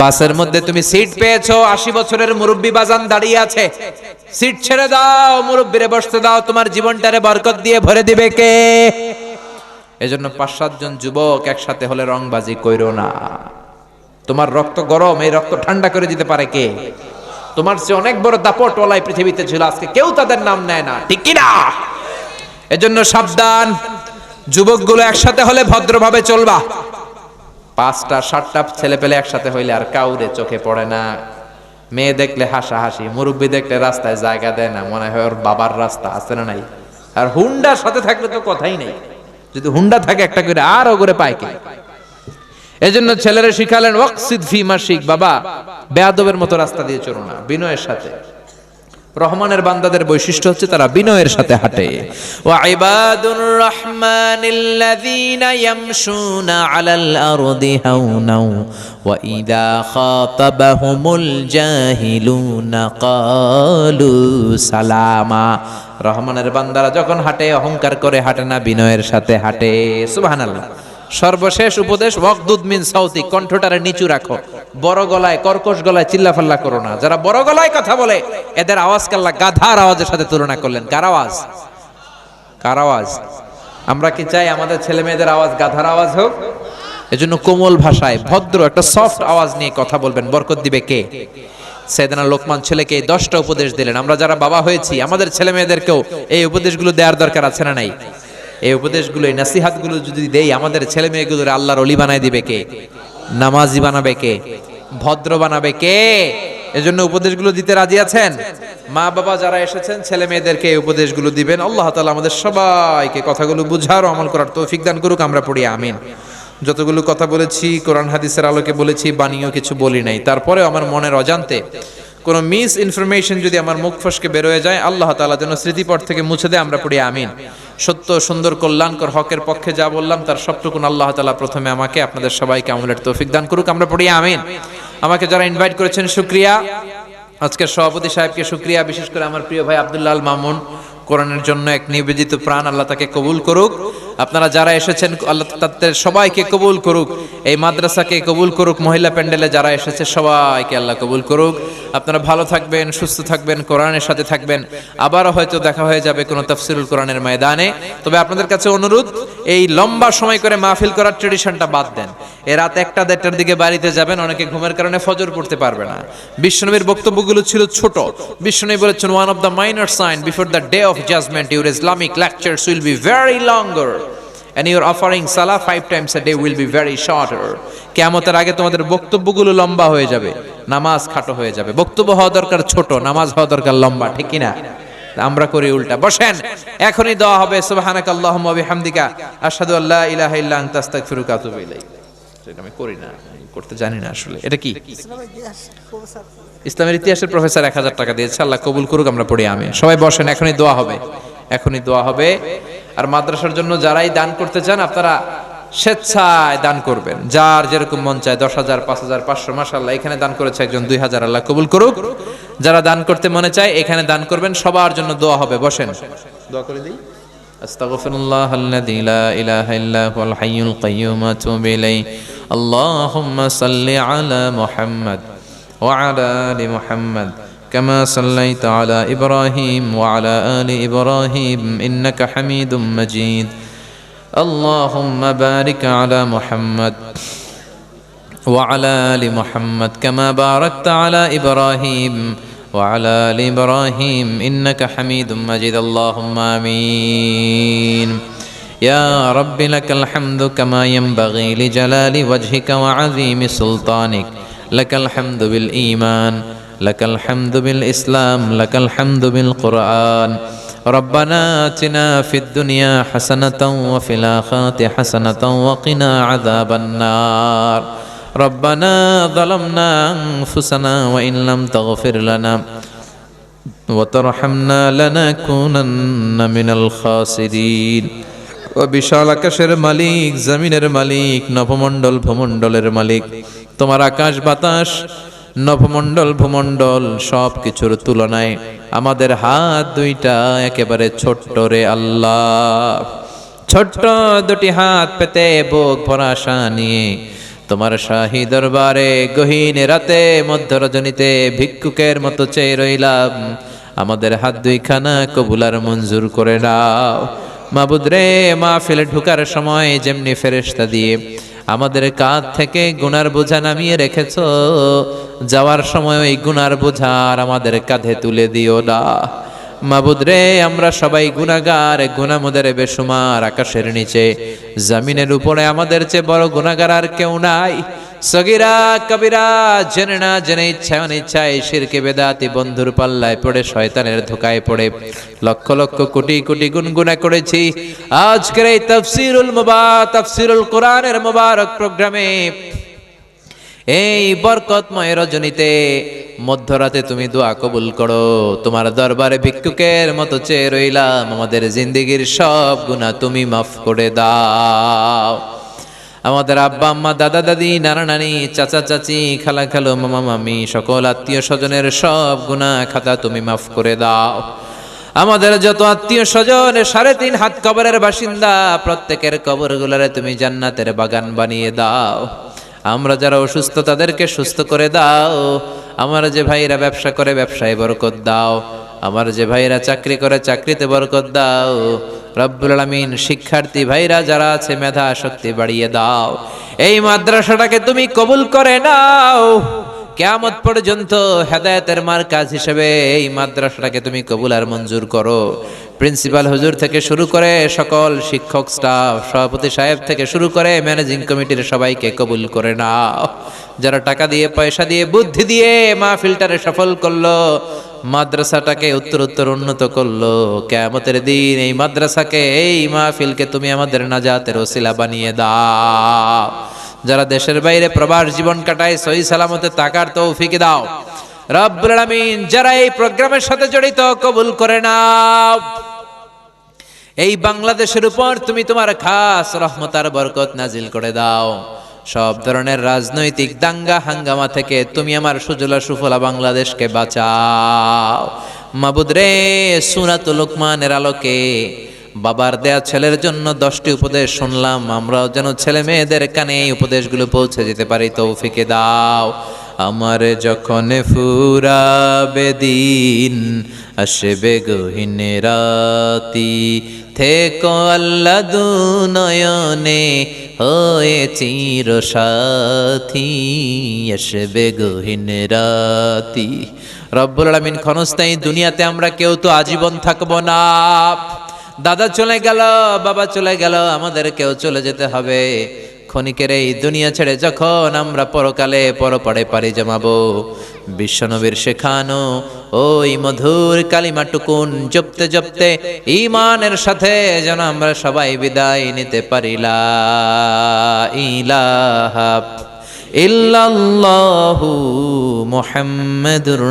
বাসের মধ্যে তুমি সিট পেয়েছ, আশি বছরের মুরব্বী বাজান দাঁড়িয়ে আছে। সিট ছেড়ে দাও, মুরব্বীরে বসতে দাও, তোমার জীবনটারে বরকত দিয়ে ভরে দিবে কে? এজন্য পাঁচ সাতজন যুবক একসাথে হলে রংবাজি কইরো না। তোমার রক্ত গরম, এই রক্ত ঠান্ডা করে দিতে পারে কে? তোমার চেয়ে অনেক বড় দাপট ওলাই পৃথিবীতে ছিল, আজকে কেউ তাদের নাম নেয় না, ঠিক কি না? এজন্য সাবধান, যুবকগুলো একসাথে হলে ভদ্রভাবে চলবা। পাঁচটা, সাতটা ছেলে পেলে একসাথে হইলে আর কাউরে চোখে পড়ে না। মেয়ে দেখলে হাসাহাসি, মুরব্বী দেখলে রাস্তায় জায়গা দেয় না, মনে হয় ওর বাবার রাস্তা আছে না নাই। আর হুন্ডার সাথে থাকলে তো কথাই নেই। যদি হুন্ডা থাকে একটা করে, আর ওগরে পায় কি? এজন্য ছেলেরা শিখালেন, ওয়াকসিদ ফি মাসিক বাবা, বেয়াদবের মতো রাস্তা দিয়ে চলো না, বিনয়ের সাথে। রহমানের বান্দাদের বৈশিষ্ট্য হচ্ছে তারা বিনয়ের সাথে হাঁটে। ওয়া সালামা। রহমানের বান্দারা যখন হাঁটে, অহংকার করে হাঁটে না, বিনয়ের সাথে হাঁটে। সুবহানাল্লাহ। সর্বশেষ উপদেশ, ওয়াকদুদ মিন সাউতি কণ্ঠটারে নিচু রাখো। বড় গলায়, কর্কশ গলায় চিল্লাফাল্লা করো না। যারা বড় গলায় কথা বলে, এদের আওয়াজ কাল্লা গাধার আওয়াজের সাথে তুলনা করলেন। কার আওয়াজ? কার আওয়াজ? আমরা কি চাই আমাদের ছেলে মেয়েদের আওয়াজ গাধার আওয়াজ হোক? এজন্য কোমল ভাষায়, ভদ্র একটা সফট আওয়াজ নিয়ে কথা বলবেন। বরকত দিবে কে? সেদিনা লোকমান ছেলেকে দশটা উপদেশ দিলেন। আমরা যারা বাবা হয়েছি, আমাদের ছেলে মেয়েদেরকেও এই উপদেশগুলো দেওয়ার দরকার আছে না নাই? এই উপদেশগুলো, এই নাসিহাতগুলো যদি দেই, আমাদের ছেলে মেয়েগুলোর আল্লাহর অলি বানায় দিবে কে? নামাজি বানাবে কে? ভদ্র বানাবে কে? এজন্য উপদেশগুলো দিতে রাজি আছেন? মা বাবা যারা এসেছেন, ছেলে মেয়েদেরকে এই উপদেশগুলো দিবেন। আল্লাহ তালা আমাদের সবাইকে কথাগুলো বুঝার আমল করার তৌফিক দান করুক, আমরা পড়ি, আমিন। যতগুলো কথা বলেছি, কোরআন, হাদিসের আলোকে বলেছি বানিয়েও কিছু বলি নাই। তারপরে আমার মনের অজান্তে কোনো মিস ইনফরমেশন যদি আমার মুখ ফসকে বেরোয় যায়, আল্লাহ তালা যেন স্মৃতিপট থেকে মুছে দেয়, আমরা পড়ি আমিন। সত্য, সুন্দর, কল্যাণকর হকের পক্ষে যা বললাম, তার সবটুকুন আল্লাহ তালা প্রথমে আমাকে, আপনাদের সবাইকে আমলের তৌফিক দান করুক, আমরা পড়ি আমিন। আমাকে যারা ইনভাইট করেছেন, শুক্রিয়া। আজকের সভাপতি সাহেবকে শুক্রিয়া, বিশেষ করে আমার প্রিয় ভাই আব্দুল্লাহ মামুন। কোরআনের জন্য এক নিবেদিত প্রাণ আল্লাহ তাকে কবুল করুক। আপনারা যারা এসেছেন, আল্লাহ তাদের সবাইকে কবুল করুক। এই মাদ্রাসাকে কবুল করুক, মহিলা প্যান্ডেলে যারা এসেছে, সবাইকে আল্লাহ কবুল করুক। আপনারা ভালো থাকবেন, সুস্থ থাকবেন, কোরআনের সাথে থাকবেন। আবারও হয়তো দেখা হয়ে যাবে কোনো তফসিরুল কোরআনের ময়দানে। তবে আপনাদের কাছে অনুরোধ, এই লম্বা সময় করে মাহফিল করার ট্রেডিশনটা বাদ দেন। এ রাত একটা দেড়টার দিকে বাড়িতে যাবেন, অনেকে ঘুমের কারণে ফজর পড়তে পারবে না। বিশ্বনবীর বক্তব্যগুলো ছিল ছোট। বিশ্বনবী বলেছেন one of the minor sign before the day of judgement your Islamic lectures will be very longer and your offering salah five times a day will be very shorter কেয়ামতের আগে তোমাদের বক্তব্যগুলো লম্বা হয়ে যাবে, নামাজ খাটো হয়ে যাবে। বক্তব্য হওয়া দরকার ছোট, নামাজ হওয়া দরকার লম্বা, ঠিক কি না আমরা করি উল্টা। বসেন, এখনই দেওয়া হবে সুবহানাক আল্লাহুম্মা বিহামদিকা, আশহাদু আল্লা ইলাহা ইল্লা আনতা, আস্তাগফিরুকা ওয়া আতুবু ইলাইক। সেটা আমি করি না করতে জানি না আসলে। এটা কি? ইসলামের ইতিহাসের প্রফেসর এক হাজার টাকা দিয়েছে, আল্লাহ কবুল করুক, আমরা পড়ি আমি সবাই বসেন, এখনই দোয়া হবে। এখনই দোয়া হবে আর মাদ্রাসার জন্য যারাই দান করতে চান আপনারা স্বেচ্ছায় দান করবেন যার যেরকম মন চায় দশ হাজার পাঁচ হাজার পাঁচশো মাসাল্লাহ এখানে দান করেছে একজন দুই হাজার আল্লাহ কবুল করুক যারা দান করতে মনে চায় এখানে দান করবেন সবার জন্য দোয়া হবে বসেন দোয়া করে দিই أستغفر الله الذي لا إله إلا هو الحي القيوم أتوب إليه اللهم صل على محمد وعلى آل محمد كما صليت على إبراهيم وعلى آل إبراهيم إنك حميد مجيد. اللهم بارك على محمد وعلى آل محمد كما باركت على إبراهيم وعلى آل إبراهيم إنك حميد مجيد. اللهم آمين. يا رب لك الحمد كما ينبغي لجلال وجهك وعظيم سلطانك. لك الحمد بالإيمان لك الحمد بالإسلام لك الحمد بالقرآن ربنا آتنا في الدنيا حسنة وفي الآخرة حسنة وقنا عذاب النار ربنا ظلمنا أنفسنا وإن لم تغفر لنا وترحمنا لنكونن من الخاسرين ও বিশাল আকাশের মালিক জমিনের মালিক নভমণ্ডল ভূমণ্ডলের মালিক তোমার আকাশ বাতাস নভমণ্ডল ভূমণ্ডল সব কিছুর তুলনায় আমাদের হাত দুইটা একেবারে ছোট্ট রে আল্লাহ। ছোট্ট দুটি হাত পেতে বুক ভরা আশা নিয়ে তোমার শাহী দরবারে গহীন রাতে মধ্যরজনীতে ভিক্ষুকের মতো চেয়ে রইলাম। আমাদের হাত দুইখানা কবুলার মঞ্জুর করে নাও। মাবুদ রে, মাহফিলে ঢুকার সময় যেমনি ফেরেশতা দিয়ে আমাদের কাঁধ থেকে গুনার বোঝা নামিয়ে রেখেছ। যাওয়ার সময় ওই গুনার বোঝা আর আমাদের কাঁধে তুলে দিও না। মাবুদরে আমরা সবাই গুনাগার গুনামুদের বেসুমার আকাশের নিচে। জমিনের উপরে আমাদের চেয়ে বড় গুনাগার আর কেউ নাই। সগিরা কবিরা জেনে না জেনে ইচ্ছা অনিচ্ছায় শিরকে বেদাতি বন্ধুর পাল্লায় পড়ে, শয়তানের ধোকায় পড়ে। লক্ষ লক্ষ কোটি কোটি গুনগুনা করেছি। আজকের এই তফসিরুল মুবা, তফসিরুল কোরআনের মুবারক প্রোগ্রামে এই বরকতময় রজনীতে মধ্যরাতে তুমি দোয়া কবুল করো। তোমার দরবারে ভিক্ষুকের মতো চেয়ে রইলাম, আমাদের জিন্দিগির সব গুণা তুমি মাফ করে দাও। আমাদের আব্বা, আম্মা, দাদা, দাদি, নানা, নানি, চাচা, চাচি, খালা, খালো, মামা, মামি, সকল আত্মীয় স্বজনের সব গুণা খাতা তুমি মাফ করে দাও। আমাদের যত আত্মীয় স্বজন, সাড়ে তিন হাত কবরের বাসিন্দা, প্রত্যেকের কবরগুলোরে তুমি জান্নাতের বাগান বানিয়ে দাও। আমরা যারা অসুস্থ, তাদেরকে সুস্থ করে দাও। আমার যে ভাইরা ব্যবসা করে, ব্যবসায় বরকত দাও। আমার যে ভাইরা চাকরি করে, চাকরিতে বরকত দাও। রব্বুল আলমিন, শিক্ষার্থী ভাইরা যারা আছে, মেধা শক্তি বাড়িয়ে দাও। এই মাদ্রাসাটাকে তুমি কবুল করে নাও। কেয়ামত পর্যন্ত হেদায়েতের মার কাজ হিসেবে এই মাদ্রাসাটাকে তুমি কবুল আর মঞ্জুর করো। প্রিন্সিপাল হুজুর থেকে শুরু করে সকল শিক্ষক স্টাফ, সভাপতি সাহেব থেকে শুরু করে ম্যানেজিং কমিটির সবাইকে কবুল করে নাও। যারা টাকা দিয়ে, পয়সা দিয়ে, বুদ্ধি দিয়ে মাহফিলটারে সফল করল মাদ্রাসাটাকে উত্তর উত্তর উন্নত করল। কেয়ামতের দিন এই মাদ্রাসাকে, এই মাহফিলকে তুমি আমাদের নাজাতের ওসিলা বানিয়ে দাও। যারা দেশের বাইরে প্রবাস জীবন কাটায়, সহি সালামতে তাকার তৌফিকে দাও। রব্বুল যারা এই প্রোগ্রামের সাথে জড়িত, কবুল করে নাও। এই বাংলাদেশের উপর তুমি তোমার খাস রহমতার বরকত নাজিল করে দাও। সব ধরনের রাজনৈতিক দাঙ্গা হাঙ্গামা থেকে তুমি আমার সুজলা সুফলা বাংলাদেশকে বাঁচাও। মাবুদ রে, সুরাত লোকমানের আলোকে বাবার দেয়া ছেলের জন্য দশটি উপদেশ শুনলাম। আমরাও যেন ছেলে মেয়েদের কানে এই উপদেশগুলো পৌঁছে যেতে পারি, তৌফিকে দাও। আমার যখন ফুরাবে দিন, আসবে গহীন রাতি। থেকো আল্লাহ দুনয়নে হয়ে চির সাথী, আসবে গহীন রাতি। রব্বুল আলমিন ক্ষণস্থায়ী দুনিয়াতে আমরা কেউ তো আজীবন থাকব না। দাদা চলে গেল, বাবা চলে গেল, আমাদের কেউ চলে যেতে হবে। ক্ষণিকের এই দুনিয়া ছেড়ে যখন আমরা পরকালে পরপরে পারি জমাবো বিশ্বনবীর শেখানো ওই মধুর কালিমাটুকুন জপতে জপতে ইমানের সাথে যেন আমরা সবাই বিদায় নিতে পারিলা। ইলাহা ইল্লাল্লাহু মুহাম্মাদুর